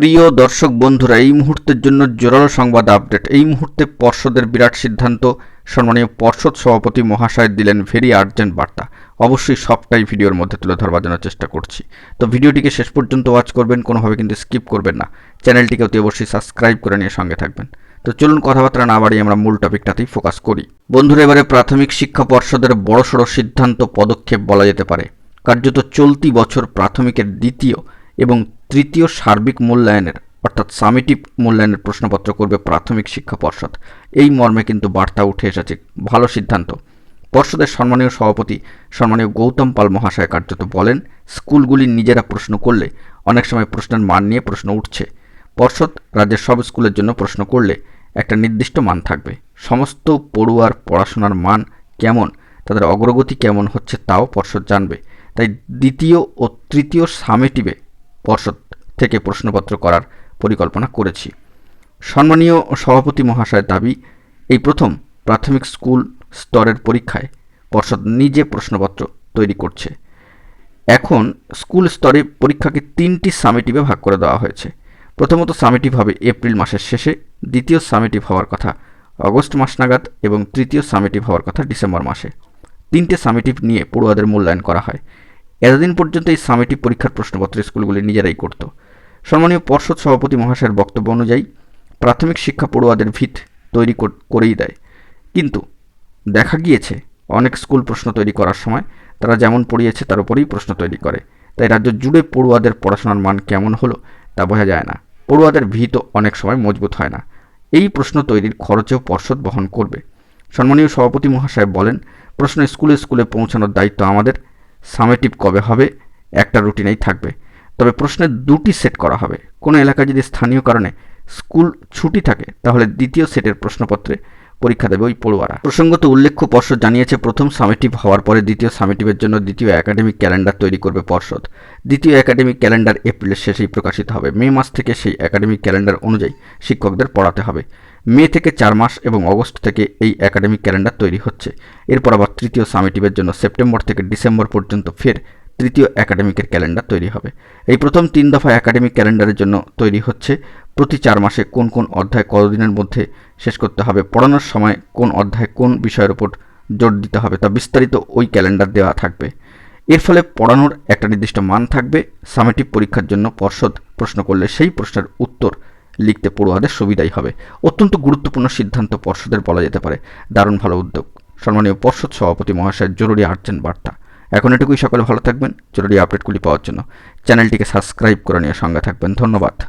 প্রিয় দর্শক বন্ধুরা, এই মুহূর্তের জন্য জোরালো সংবাদ আপডেট। এই মুহূর্তে পর্ষদের বিরাট সিদ্ধান্ত, সম্মানীয় পর্ষদ সভাপতি মহাশয় দিলেন ভেরি আর্জেন্ট বার্তা। অবশ্যই সবটাই ভিডিওর মধ্যে তুলে ধরবার জন্য চেষ্টা করছি। তো ভিডিওটিকে শেষ পর্যন্ত ওয়াচ করবেন, কোনোভাবে কিন্তু স্কিপ করবেন না। চ্যানেলটিকে অতি অবশ্যই সাবস্ক্রাইব করে নিয়ে সঙ্গে থাকবেন। তো চলুন কথাবার্তা না বাড়িয়ে আমরা মূল টপিকটাতেই ফোকাস করি। বন্ধুরা, এবারে প্রাথমিক শিক্ষা পর্ষদের বড়সড় সিদ্ধান্ত পদক্ষেপ বলা যেতে পারে। কার্যত চলতি বছর প্রাথমিকের দ্বিতীয় এবং তৃতীয় সার্বিক মূল্যায়নের, অর্থাৎ সামিটিভ মূল্যায়নের প্রশ্নপত্র করবে প্রাথমিক শিক্ষা পর্ষদ। এই মর্মে কিন্তু বার্তা উঠে এসেছে। ভালো সিদ্ধান্ত। পর্ষদের সম্মানীয় সভাপতি সম্মানীয় গৌতম পাল মহাশয় কার্যত বলেন, স্কুলগুলি নিজেরা প্রশ্ন করলে অনেক সময় প্রশ্নের মান নিয়ে প্রশ্ন উঠছে। পর্ষদ রাজ্যের সব স্কুলের জন্য প্রশ্ন করলে একটা নির্দিষ্ট মান থাকবে। সমস্ত পড়ুয়ার পড়াশোনার মান কেমন, তাদের অগ্রগতি কেমন হচ্ছে তাও পর্ষদ জানবে। তাই দ্বিতীয় ও তৃতীয় সামেটিভে পর্ষদ থেকে প্রশ্নপত্র করার পরিকল্পনা করেছি। সম্মানীয় সভাপতি মহাশয়ের দাবি, এই প্রথম প্রাথমিক স্কুল স্তরের পরীক্ষায় পর্ষদ নিজে প্রশ্নপত্র তৈরি করছে। এখন স্কুল স্তরে পরীক্ষাকে তিনটি সামেটিভে ভাগ করে দেওয়া হয়েছে। প্রথমত সামেটিভ হবে এপ্রিল মাসের শেষে, দ্বিতীয় সামেটিভ হওয়ার কথা অগস্ট মাস নাগাদ এবং তৃতীয় সামেটিভ হওয়ার কথা ডিসেম্বর মাসে। তিনটে সামেটিভ নিয়ে পড়ুয়াদের মূল্যায়ন করা হয়। এতদিন পর্যন্ত এই সামেটিভ পরীক্ষার প্রশ্নপত্র স্কুলগুলি নিজেরাই করত। সম্মানীয় পর্ষদ সভাপতি মহাশয়ের বক্তব্য অনুযায়ী, প্রাথমিক শিক্ষা পড়ুয়াদের ভিত তৈরি করেই দেয়। কিন্তু দেখা গিয়েছে, অনেক স্কুল প্রশ্ন তৈরি করার সময় তারা যেমন পড়িয়েছে তার উপরেই প্রশ্ন তৈরি করে। তাই রাজ্য জুড়ে পড়ুয়াদের পড়াশোনার মান কেমন হলো তা বোঝা যায় না। পড়ুয়াদের ভিত অনেক সময় মজবুত হয় না। এই প্রশ্ন তৈরির খরচেও পর্ষদ বহন করবে। সম্মানীয় সভাপতি মহাশয় বলেন, প্রশ্ন স্কুলে স্কুলে পৌঁছানোর দায়িত্ব আমাদের। সামেটিভ কবে হবে? একটা রুটিনেই থাকবে। তবে প্রশ্নের দুটি সেট করা হবে। কোনো এলাকায় যদি স্থানীয় কারণে স্কুল ছুটি থাকে, তাহলে দ্বিতীয় সেটের প্রশ্নপত্রে পরীক্ষা দেবে ওই পড়ুয়ারা। প্রসঙ্গত উল্লেখ্য পর্ষদ জানিয়েছে, প্রথম সামেটিভ হওয়ার পরে দ্বিতীয় সামেটিভের জন্য দ্বিতীয় একাডেমিক ক্যালেন্ডার তৈরি করবে পর্ষদ। দ্বিতীয় একাডেমিক ক্যালেন্ডার এপ্রিলের শেষেই প্রকাশিত হবে। মে মাস থেকে সেই একাডেমিক ক্যালেন্ডার অনুযায়ী শিক্ষকদের পড়াতে হবে। মে থেকে চার মাস এবং অগস্ট থেকে এই একাডেমিক ক্যালেন্ডার তৈরি হচ্ছে। এরপর আবার তৃতীয় সামেটিভের জন্য সেপ্টেম্বর থেকে ডিসেম্বর পর্যন্ত ফের তৃতীয় একাডেমিকের ক্যালেন্ডার তৈরি হবে। এই প্রথম তিন দফা একাডেমিক ক্যালেন্ডারের জন্য তৈরি হচ্ছে। প্রতি চার মাসে কোন কোন অধ্যায় কতদিনের মধ্যে শেষ করতে হবে, পড়ানোর সময় কোন অধ্যায় কোন বিষয়ের উপর জোর দিতে হবে, তা বিস্তারিত ওই ক্যালেন্ডার দেওয়া থাকবে। এর ফলে পড়ানোর একটা নির্দিষ্ট মান থাকবে। সামেটিভ পরীক্ষার জন্য পর্ষদ প্রশ্ন করলে সেই প্রশ্নের উত্তর লিখতে পড়ুয়াদের সুবিধাই হবে। অত্যন্ত গুরুত্বপূর্ণ সিদ্ধান্ত পর্ষদের বলা যেতে পারে। দারুণ ভালো উদ্যোগ। সম্মানীয় পর্ষদ সভাপতি মহাশয়ের জরুরি আর্জেন্ট বার্তা। এখন এটুকুই, সকলে ভালো থাকবেন। জরুরি আপডেটগুলি পাওয়ার জন্য চ্যানেলটিকে সাবস্ক্রাইব করে নিয়ে সঙ্গে থাকবেন। ধন্যবাদ।